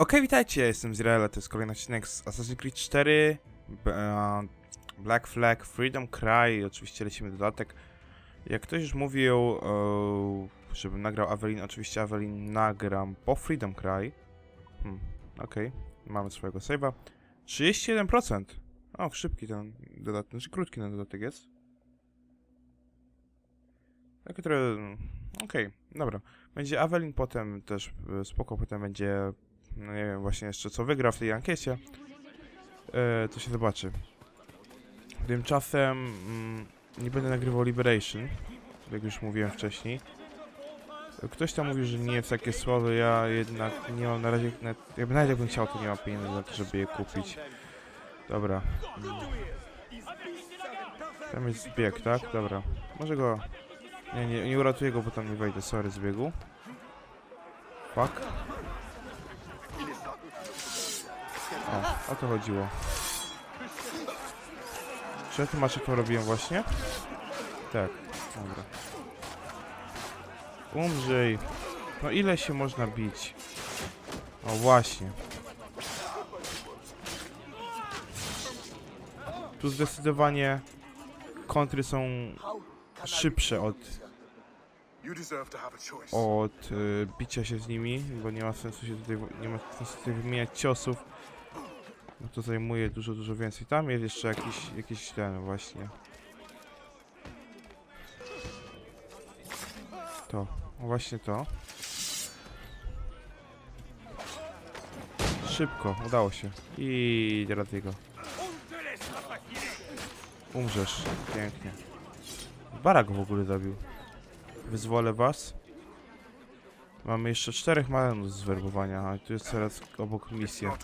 Okej, witajcie, jestem Ziraela, to jest kolejny odcinek z Assassin's Creed 4, B- e, Black Flag, Freedom Cry oczywiście lecimy dodatek. Jak ktoś już mówił, e, żebym nagrał Avelin, oczywiście Avelin nagram po Freedom Cry. Hmm, okej, mamy swojego save'a. 31%! O, szybki ten dodatek, znaczy krótki ten dodatek jest. Taki trochę... Okej, dobra. Będzie Avelin, potem też e, spoko, potem będzie no nie wiem właśnie jeszcze co wygra w tej ankiecie, e, to się zobaczy. Tymczasem mm, nie będę nagrywał Liberation, jak już mówiłem wcześniej. Ktoś tam mówił, że nie jest takie słabe, ja jednak nie mam na razie, nawet, jakby nawet jakbym chciał, to nie mam pieniędzy na to, żeby je kupić. Dobra. Mm. Tam jest zbieg, tak? Dobra. Może go... Nie, nie, nie uratuję go, bo tam nie wejdę, sorry, zbiegu. Fuck. O, to chodziło. Czy ja tym maczeką robiłem właśnie? Tak, dobra. Umrzyj. No ile się można bić? O właśnie. Tu zdecydowanie kontry są szybsze od, od y, bicia się z nimi, bo nie ma sensu się tutaj, nie ma sensu tutaj wymieniać ciosów. No to zajmuje dużo, dużo więcej. Tam jest jeszcze jakiś, jakiś ten właśnie. To, właśnie to. Szybko, udało się. I teraz. Umrzesz, pięknie. Bara go w ogóle zabił. Wyzwolę was. Mamy jeszcze czterech malenów z werbowania, a tu jest teraz obok misja.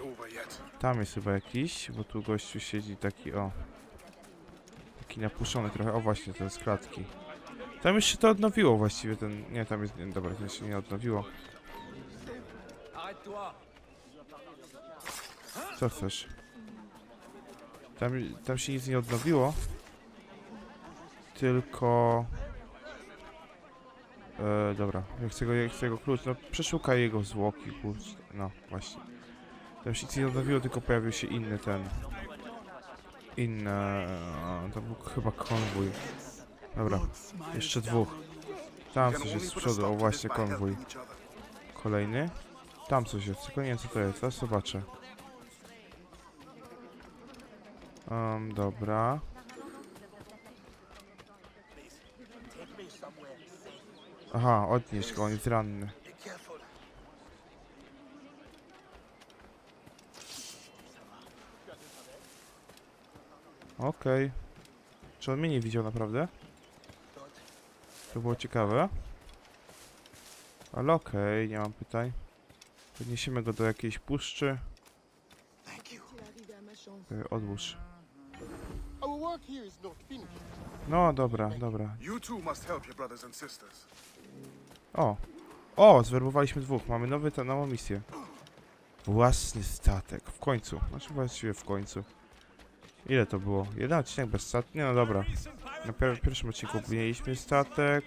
Tam jest chyba jakiś, bo tu gościu siedzi taki, o. Taki napuszczony trochę, o właśnie, ten z klatki. Tam już się to odnowiło właściwie, ten, nie, tam jest, nie, dobra, to się nie odnowiło. Co chcesz? Tam, tam się nic nie odnowiło. Tylko... E, dobra, ja chcę go, ja chcę go klucz, no przeszukaj jego zwłoki, kurczę, no właśnie. Tam się nic nie odnowiło, tylko pojawił się inny ten... Inny... a, To był chyba konwój. Dobra, jeszcze dwóch. Tam coś jest z przodu, o właśnie konwój. Kolejny. Tam coś jest, tylko nie wiem co to jest, zaraz zobaczę. Um, dobra. Aha, odnieś go, on jest ranny. Okej. Czy on mnie nie widział naprawdę? To było ciekawe. Ale okej, nie mam pytań. Podniesiemy go do jakiejś puszczy. Thank you. Y, Odłóż. No, dobra, dobra. You two must help your brothers and sisters. O! O, zwerbowaliśmy dwóch. Mamy nowy, ta nową misję. Własny statek. W końcu. Znaczy właściwie w końcu. Ile to było? Jeden odcinek bez statku? Nie, no dobra. Na pier pierwszym odcinku mieliśmy statek.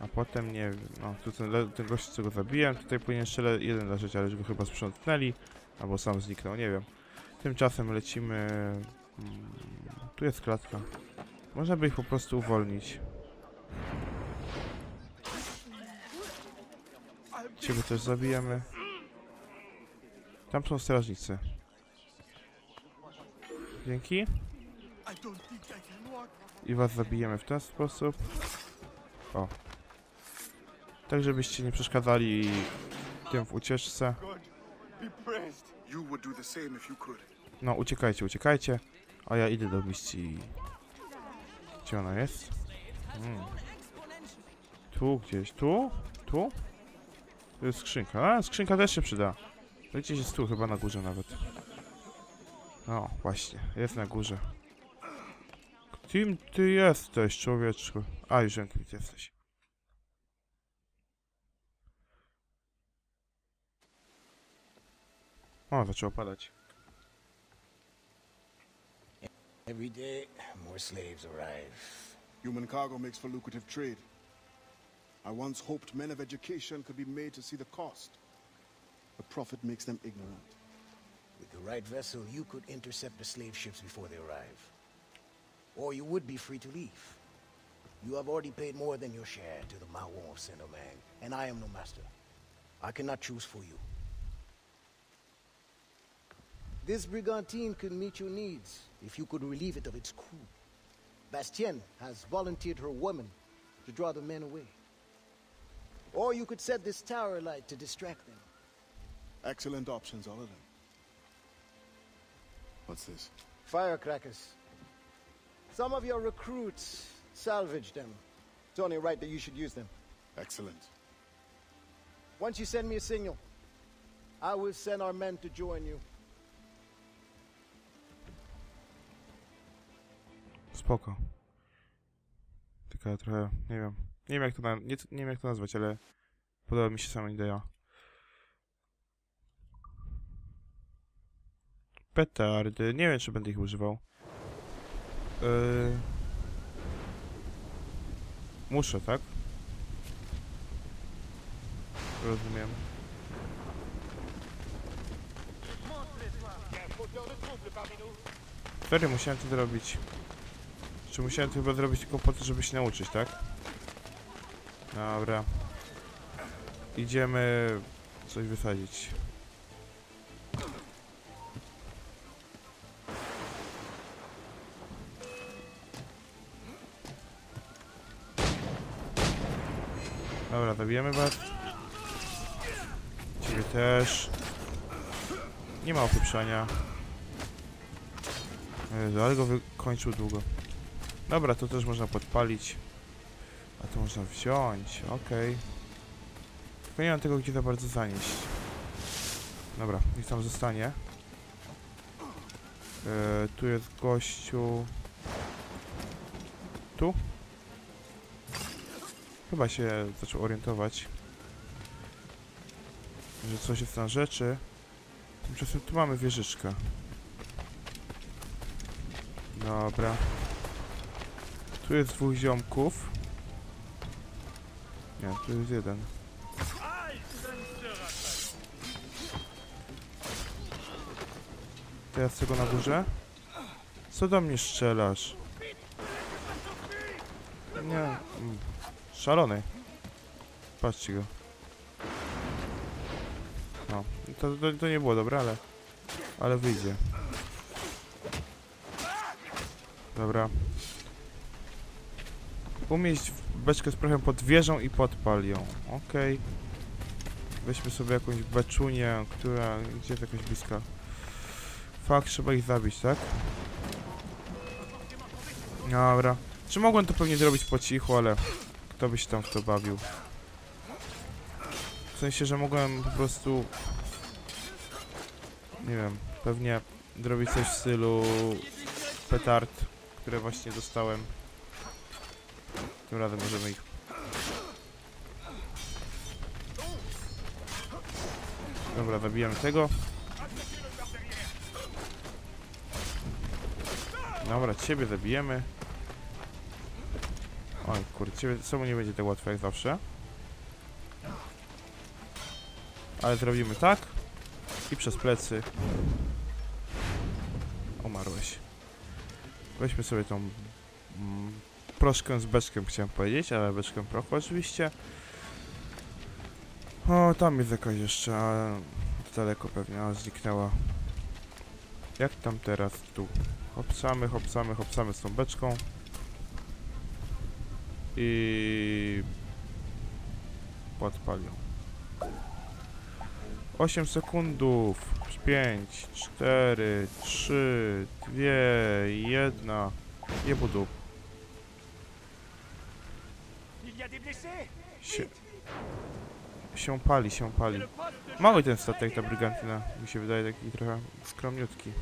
A potem nie no tu ten, ten gość co go zabiłem, tutaj powinien jeszcze le jeden leżeć, ale go chyba sprzątnęli. Albo sam zniknął, nie wiem. Tymczasem lecimy... Mm, tu jest klatka. Można by ich po prostu uwolnić. Ciebie też zabijemy. Tam są strażnicy. Dzięki. I was zabijemy w ten sposób. O. Tak, żebyście nie przeszkadzali tym w ucieczce. No, uciekajcie, uciekajcie. A ja idę do misji. Gdzie ona jest? Mm. Tu gdzieś, tu? Tu? Tu jest skrzynka. A, skrzynka też się przyda. To gdzieś jest tu, chyba na górze nawet. No, właśnie, jest na górze. Kim ty jesteś, człowieczku? A, już wiem, kim ty jesteś. O, zaczęło padać. Every day, more slaves arrive. Human cargo makes for lucrative trade. I once hoped men of education could be made to see the cost. The Prophet makes them ignorant. With the right vessel, you could intercept the slave ships before they arrive. Or you would be free to leave. You have already paid more than your share to the Mawon of Saint Domingue, and I am no master. I cannot choose for you. This brigantine could meet your needs if you could relieve it of its crew. Bastien has volunteered her women to draw the men away. Or you could set this tower light to distract them. Excellent options, all of them. What's this? Firecrackers. Some of your recruits salvaged them. It's only right that you should use them. Excellent. Once you send me a signal, I will send our men to join you. Spoko. Taka trochę, nie wiem. Nie wiem jak to, na, nie, nie wiem jak to nazwać, ale podoba mi się sama idea. Petardy. Nie wiem czy będę ich używał. Yy... Muszę, tak? Rozumiem. Serio, musiałem to zrobić. Czy musiałem to chyba zrobić tylko po to, żeby się nauczyć, tak? Dobra. Idziemy coś wysadzić. Dobra, zabijemy was. Ciebie też. Nie ma opieprzania. Ale go wykończył długo. Dobra, to też można podpalić. To można wziąć, okej. Tylko nie mam tego gdzie za bardzo zanieść. Dobra, niech tam zostanie. E, tu jest gościu. Tu? Chyba się zaczął orientować. Że coś jest na rzeczy. Tymczasem tu mamy wieżyczkę. Dobra. Tu jest dwóch ziomków. Nie, tu jest jeden. Teraz tego na górze? Co do mnie strzelasz? Nie. mm, Szalony. Patrzcie go. No, to, to, to nie było dobre, ale... Ale wyjdzie. Dobra. Umieść beczkę z prochem pod wieżą i podpal ją. Okej. Weźmy sobie jakąś beczunię, która... Gdzie jest jakaś bliska? Fakt, trzeba ich zabić, tak? Dobra. Czy mogłem to pewnie zrobić po cichu, ale... Kto by się tam w to bawił? W sensie, że mogłem po prostu... Nie wiem, pewnie zrobić coś w stylu... Petard, które właśnie dostałem. Tym razem możemy ich... Dobra, zabijamy tego. Dobra, ciebie zabijemy. Oj, kurde, ciebie samo nie będzie tak łatwo jak zawsze. Ale zrobimy tak. I przez plecy. Umarłeś. Weźmy sobie tą proszkę z beczkiem chciałem powiedzieć, ale beczkę prochu oczywiście. O, tam jest jakaś jeszcze, ale daleko pewnie, a zniknęła. Jak tam teraz? Tu. Hopsamy, hopsamy, hopsamy z tą beczką. I... Podpalią. 8 sekundów. 5, 4, 3, 2, 1. Nie budu. Się, się pali, się pali. Mały ten statek, ta brygantyna. Mi się wydaje taki trochę skromniutki.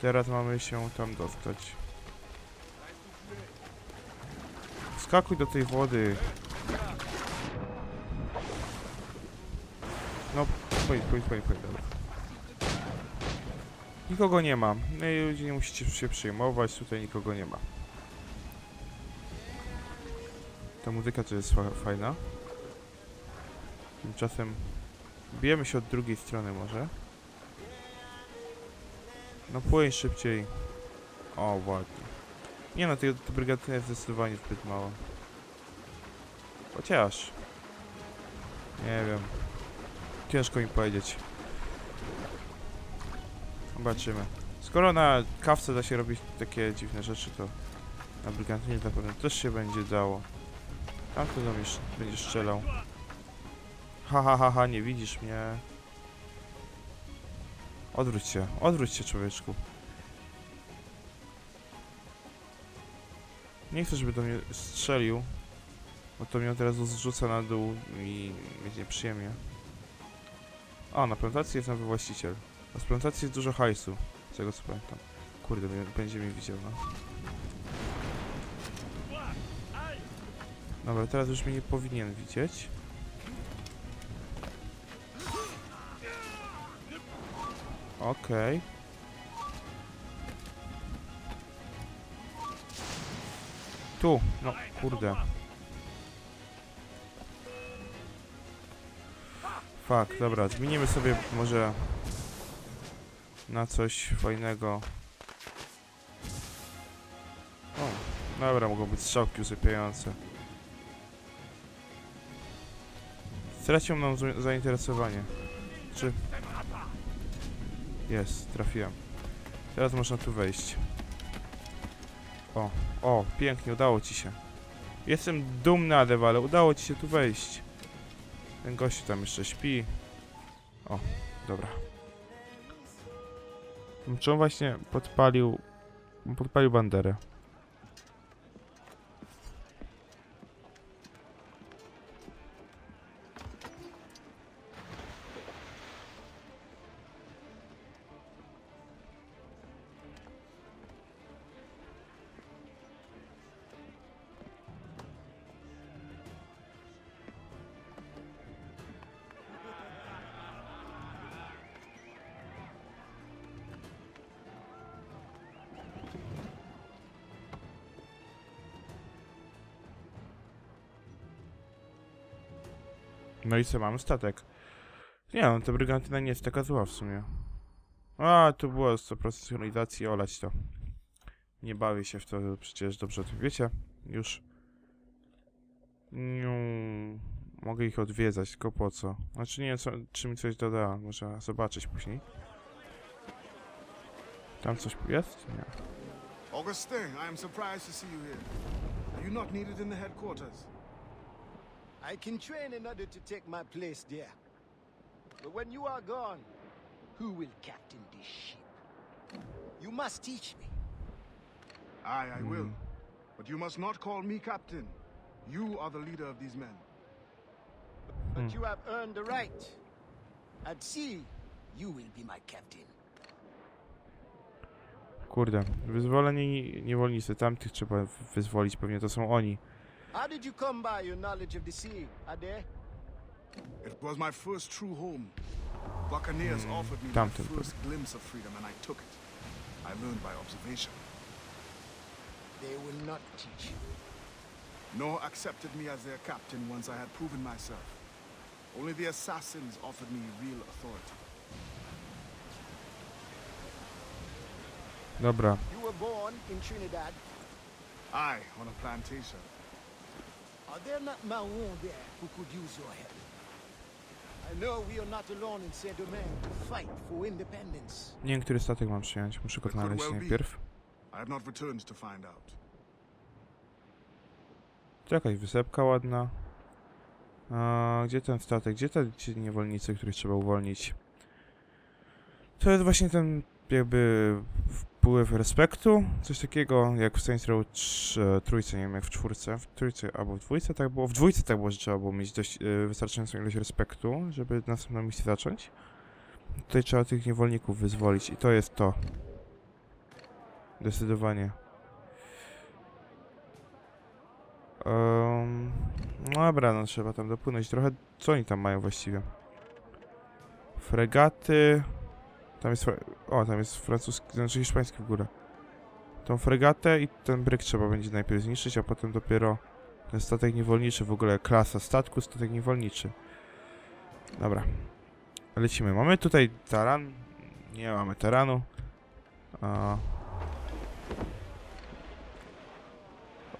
Teraz mamy się tam dostać. Skakuj do tej wody. No, pójdź, pójdź, pójdź, pójdź, dobra. Nikogo nie ma. No i ludzie nie musicie się przejmować, tutaj nikogo nie ma. Ta muzyka to jest fa fajna. Tymczasem Bijemy się od drugiej strony może. No płyń szybciej. O, ładnie. Nie no, tej, brygadyny jest zdecydowanie zbyt mało. Chociaż... Nie wiem. Ciężko mi powiedzieć. Zobaczymy. Skoro na kawce da się robić takie dziwne rzeczy, to na brygantynie na pewno też się będzie dało. Tam to będzie strzelał. Ha, ha, ha, ha, nie widzisz mnie. Odwróć się, odwróć się człowieczku. Nie chcę, żeby do mnie strzelił, bo to mnie teraz zrzuca na dół i będzie nieprzyjemnie. O, na plantacji jest nowy właściciel. A z plantacji jest dużo hajsu, z tego co pamiętam. Kurde, będzie mnie widział, no. Dobra, teraz już mnie nie powinien widzieć. Okej. Tu, no kurde. Fuck, dobra, zmienimy sobie może na coś fajnego. O, dobra, mogą być strzałki usypiające. Stracił nam za- zainteresowanie. Czy... Jest, trafiłem. Teraz można tu wejść. O, o, pięknie, udało ci się. Jestem dumny, Adewa, ale udało ci się tu wejść. Ten gościu tam jeszcze śpi. O, dobra. Czy on właśnie podpalił... Podpalił banderę. I co, mamy statek. Nie no, ta brygantyna nie jest taka zła w sumie. A, tu było 100% synchronizacji, olać to. Nie bawię się w to, przecież dobrze o tym wiecie. Już. Niu, mogę ich odwiedzać, tylko po co? Znaczy nie wiem, czy mi coś doda, może zobaczyć później. Tam coś jest? Nie. Augustin, I am surprised to see you here. Are you not needed in the headquarters? I can train in order to take my place there. But when you are gone, who will captain this ship? You must teach me. Aye, I will. Mm. But you must not call me captain. You are the leader of these men. But Hmm. you have earned the right. At sea, you will be my captain. Kurde, wyzwoleni niewolnicy, tamtych trzeba wyzwolić, pewnie to są oni. How did you come by your knowledge of the sea, Ade? It was my first true home. Buccaneers hmm. offered me my tamten first glimpse of freedom, and I took it. I learned by observation. They will not teach you. Nor accepted me as their captain once I had proven myself. Only the assassins offered me real authority. Dobra, You were born in Trinidad. I on a plantation. Are there not there who could use your help? I know we are not alone in Saint-Domingue to fight for independence. nie wiem, który statek mam przyjąć, muszę go znaleźć well najpierw. I have not returned to find out. To jakaś wysepka ładna. A, gdzie ten statek? Gdzie te ci niewolnicy, których trzeba uwolnić? To jest właśnie ten jakby wpływ respektu, coś takiego jak w Saints Row 3, trójce, nie wiem jak w czwórce, w trójce albo w dwójce tak było, w dwójce tak było, że trzeba było mieć dość e, wystarczającą ilość respektu, żeby następną misję zacząć. Tutaj trzeba tych niewolników wyzwolić i to jest to. Zdecydowanie. Um, no dobra, no trzeba tam dopłynąć trochę. Co oni tam mają właściwie? Fregaty. Tam jest. O, tam jest francuski, znaczy hiszpański w górę. Tą fregatę i ten bryk trzeba będzie najpierw zniszczyć, a potem dopiero ten statek niewolniczy. W ogóle klasa statku, statek niewolniczy. Dobra. Lecimy. Mamy tutaj taran. Nie mamy taranu. A...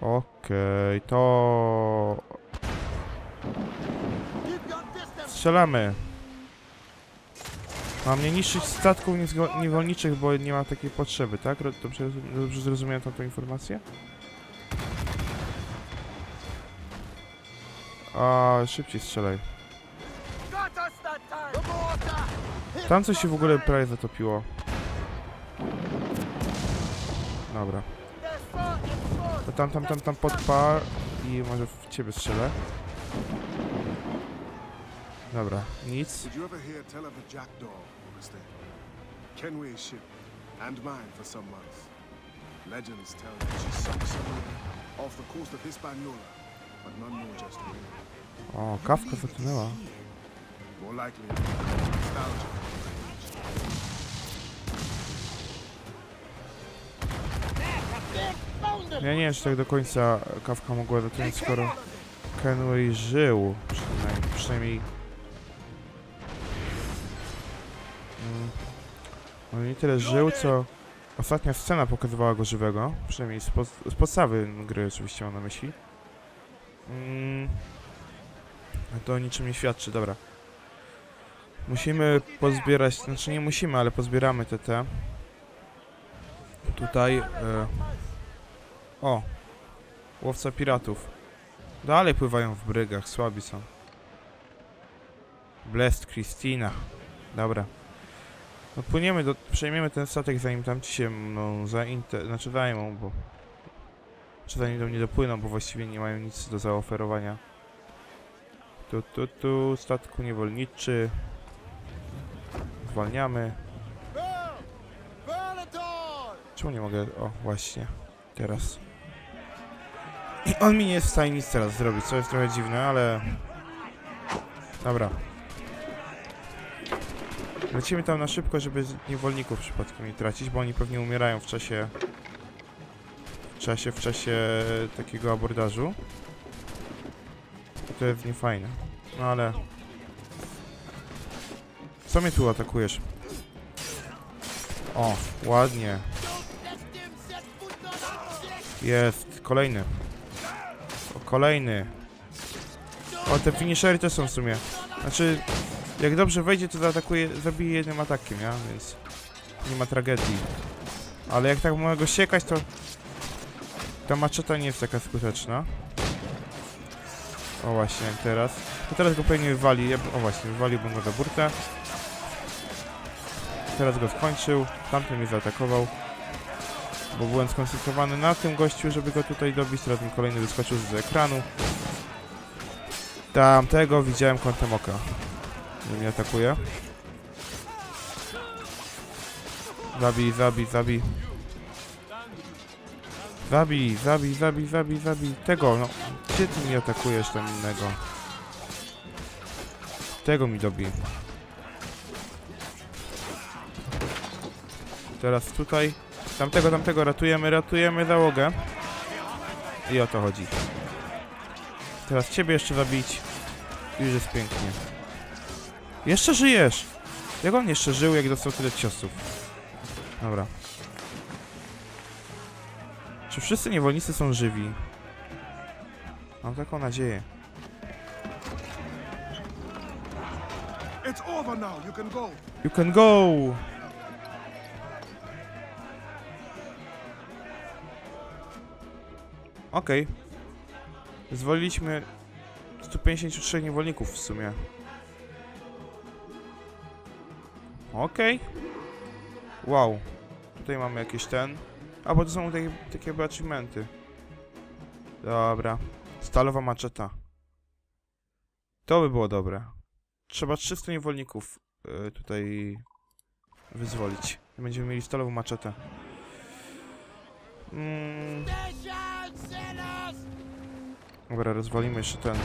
Okej, to... Your distance. Strzelamy. Mam nie niszczyć statków niewolniczych, bo nie ma takiej potrzeby, tak? Dobrze, dobrze zrozumiałem tą, informację? A szybciej strzelaj. Tam coś się w ogóle prawie zatopiło. Dobra. To tam, tam, tam, tam podpal i może w ciebie strzelę. Dobra, nic. Did you ever hear tell of Jackdaw? Kenway's ship, and mine for some months. Legends tell that she sunk somewhere off the coast of Hispaniola, but none know just where. O, kawka zatonęła. More likely, nostalgia. Ja nie wiem, czy tak do końca kawka mogła zatonąć, skoro Kenway żył. Przynajmniej. przynajmniej mm, no nie tyle żył, co ostatnia scena pokazywała go żywego. Przynajmniej z, pod, z podstawy gry oczywiście mam na myśli. Mm, to niczym nie świadczy, dobra. Musimy pozbierać, znaczy nie musimy, ale pozbieramy te te. Tutaj... E, o! Łowca piratów. Dalej pływają w brygach, słabi są. Blest Christina. Dobra. No płyniemy do... przejmiemy ten statek zanim tam ci się no, zainte... znaczy zajmą, bo... Czy zanim do mnie dopłyną, bo właściwie nie mają nic do zaoferowania. Tu, tu, tu, statku niewolniczy. Zwalniamy. Czemu nie mogę? O, właśnie. Teraz. I on mi nie jest w stanie nic teraz zrobić, co jest trochę dziwne, ale... Dobra. Lecimy tam na szybko, żeby niewolników przypadkiem nie tracić, bo oni pewnie umierają w czasie... W czasie, w czasie takiego abordażu. I to jest niefajne. No ale... Co mnie tu atakujesz? O, ładnie. Jest, kolejny. O, kolejny. O, te finishery też są w sumie. Znaczy, jak dobrze wejdzie, to zaatakuje, zabije jednym atakiem, ja? Więc nie ma tragedii. Ale jak tak mogę go siekać, to ta maczeta nie jest taka skuteczna. O właśnie, teraz. To teraz go pewnie wywali. Ja, o właśnie, wywaliłbym go za burtę. Teraz go skończył. Tamten mnie zaatakował. Bo byłem skoncentrowany na tym gościu, żeby go tutaj dobić. Teraz mi kolejny wyskoczył z ekranu. Tamtego widziałem kątem oka. Że mnie atakuje. Zabij, zabij, zabij. Zabij, zabij, zabij, zabij, zabij. Tego, no. Gdzie ty mnie atakujesz tam innego? Tego mi dobij. Teraz tutaj. Tamtego, tamtego ratujemy, ratujemy załogę. I o to chodzi. Teraz ciebie jeszcze zabić. Już jest pięknie. Jeszcze żyjesz! Jak on jeszcze żył, jak dostał tyle ciosów? Dobra. Czy wszyscy niewolnicy są żywi? Mam taką nadzieję. It's over now. You can go. You can go! Okej. Zwoliliśmy 153 niewolników w sumie. Okej. Wow. Tutaj mamy jakieś ten. A, bo to są takie, takie achievementy. Dobra. Stalowa maczeta. To by było dobre. Trzeba 300 niewolników y, tutaj wyzwolić. Będziemy mieli stalową maczetę. Mm, dobra, rozwalimy jeszcze ten.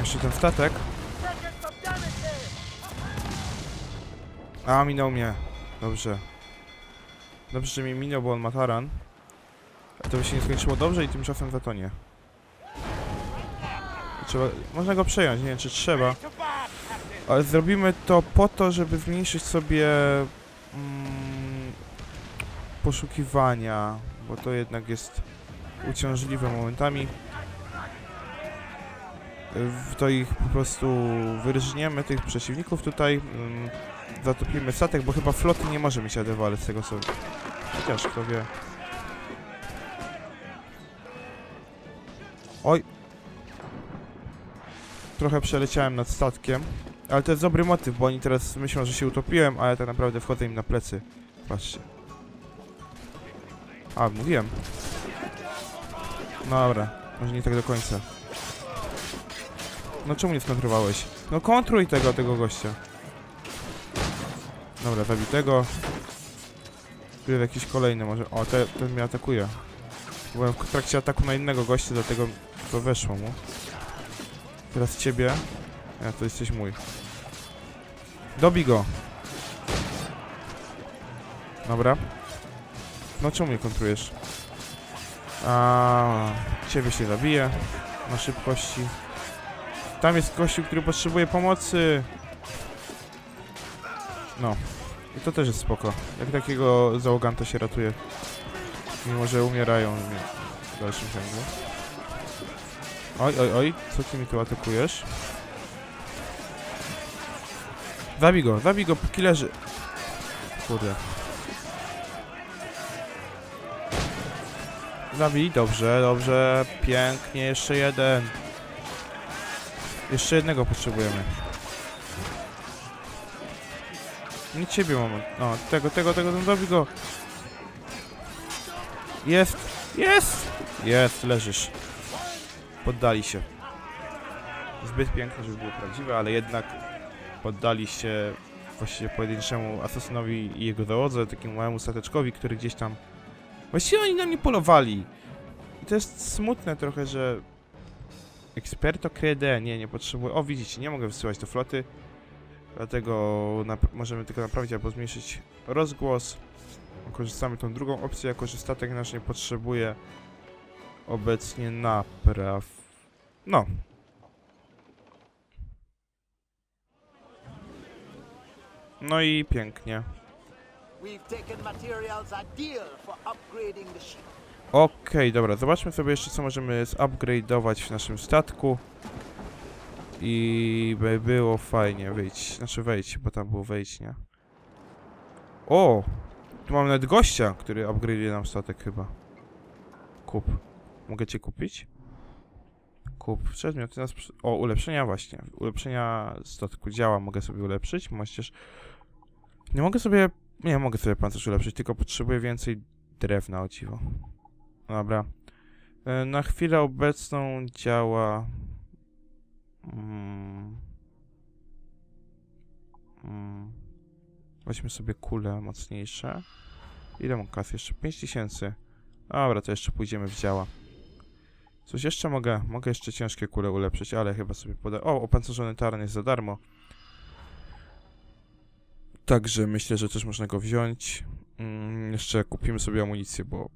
Jeszcze ten statek. A, minął mnie. Dobrze. Dobrze, że mnie minął, bo on ma taran. A to by się nie skończyło dobrze i tymczasem zatonie. Trzeba... Można go przejąć, nie wiem czy trzeba. Ale zrobimy to po to, żeby zmniejszyć sobie mm, poszukiwania, bo to jednak jest uciążliwe momentami. To ich po prostu wyrżniemy, tych przeciwników tutaj. mm, Zatopimy statek, bo chyba floty nie może mieć ADW, z tego co... Chociaż, kto wie. Oj! Trochę przeleciałem nad statkiem. Ale to jest dobry motyw, bo oni teraz myślą, że się utopiłem, a ja tak naprawdę wchodzę im na plecy. Patrzcie. A, mówiłem. No dobra, może nie tak do końca. No czemu nie skontrowałeś? No kontruj tego, tego gościa. Dobra, zabij tego. Jest jakiś kolejny może. O, te, ten mnie atakuje. Byłem w trakcie ataku na innego gościa, dlatego to weszło mu. Teraz ciebie. Ja, to jesteś mój. Dobij go. Dobra. No czemu mnie kontrujesz? A, ciebie się zabije na szybkości. Tam jest gościu, który potrzebuje pomocy. No. I to też jest spoko. Jak takiego załoganta się ratuje. Mimo, że umierają w dalszym ciągu. Oj, oj, oj. Co ty mi tu atakujesz? Zabij go, zabij go, póki leży. Kurde. Zabij, dobrze, dobrze. Pięknie, jeszcze jeden. Jeszcze jednego potrzebujemy. Nie ciebie mam. No, tego, tego, tego, no zabij go. Jest, jest, jest, leżysz. Poddali się. Zbyt piękne, żeby było prawdziwe, ale jednak poddali się właściwie pojedynczemu asasynowi i jego załodze, takiemu małemu stateczkowi, który gdzieś tam... Właściwie oni na mnie polowali. I to jest smutne trochę, że... Experto crede, nie, nie potrzebuję... O, widzicie, nie mogę wysyłać do floty. Dlatego możemy tylko naprawić albo zmniejszyć rozgłos. Korzystamy tą drugą opcję, jako że statek nasz nie potrzebuje obecnie napraw. No, no i pięknie. Okej, dobra, zobaczmy sobie jeszcze co możemy zupgrade'ować w naszym statku. I by było fajnie wyjść, znaczy wejść, bo tam było wejść, nie? O! Tu mamy nawet gościa, który upgrade'uje nam statek chyba. Kup. Mogę cię kupić? Kup. Przy- O, ulepszenia właśnie. Ulepszenia statku działa, mogę sobie ulepszyć. Możesz... Nie mogę sobie... Nie, mogę sobie pancerz ulepszyć, tylko potrzebuję więcej drewna, o dziwo. Dobra. E, Na chwilę obecną działa. Mm. Mm. Weźmy sobie kule mocniejsze. Ile mam kas jeszcze? 5000. Dobra, to jeszcze pójdziemy w działa. Coś jeszcze mogę? Mogę jeszcze ciężkie kule ulepszyć, ale chyba sobie poda... O, opancerzony taran jest za darmo. Także myślę, że też można go wziąć. Mm, jeszcze kupimy sobie amunicję, bo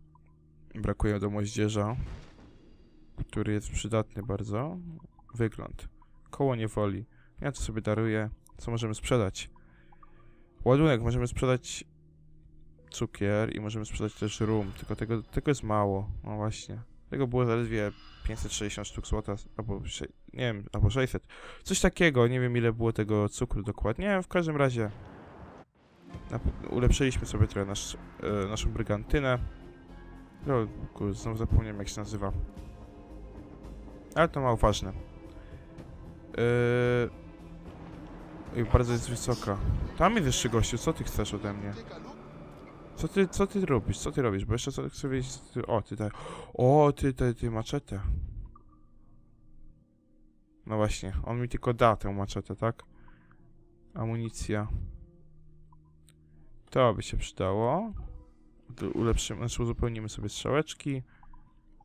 brakuje do moździerza, który jest przydatny bardzo. Wygląd. Koło niewoli. Ja to sobie daruję. Co możemy sprzedać? Ładunek. Możemy sprzedać cukier i możemy sprzedać też rum. Tylko tego, tego jest mało. No właśnie. Tego było zaledwie 560 sztuk złota, albo nie wiem, albo 600. Coś takiego. Nie wiem ile było tego cukru dokładnie. W każdym razie ulepszyliśmy sobie trochę nasz, e, naszą brygantynę. No, kurde, znowu zapomniałem jak się nazywa. Ale to mało ważne. Yy... Bardzo jest wysoka. Tam jest jeszcze gościu, co ty chcesz ode mnie? Co ty, co ty robisz? Co ty robisz? Bo jeszcze co, chcę wiedzieć, co ty... O, ty tak... O, ty, ty, ty, maczetę. No właśnie, on mi tylko da tę maczetę, tak? Amunicja. To by się przydało. Ulepszymy, znaczy uzupełnimy sobie strzałeczki.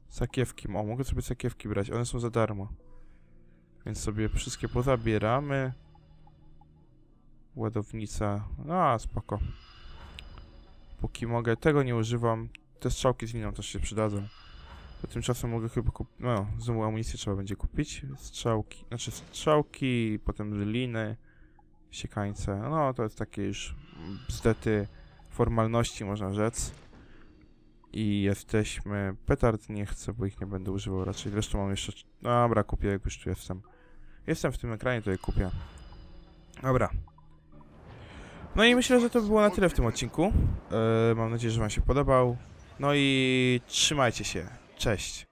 Sakiewki, o mogę sobie sakiewki brać, one są za darmo. Więc sobie wszystkie pozabieramy. Ładownica, no a spoko. Póki mogę, tego nie używam. Te strzałki z liną też się przydadzą. To tymczasem mogę chyba kupić, no znowu amunicję trzeba będzie kupić. Strzałki, znaczy strzałki, potem liny. Siekańce. No, to jest takie już bzdety formalności, można rzec. I jesteśmy... Petard nie chcę, bo ich nie będę używał raczej. Zresztą mam jeszcze... Dobra, kupię, jak już tu jestem. Jestem w tym ekranie, je kupię. Dobra. No i myślę, że to było na tyle w tym odcinku. E, mam nadzieję, że wam się podobał. No i trzymajcie się. Cześć.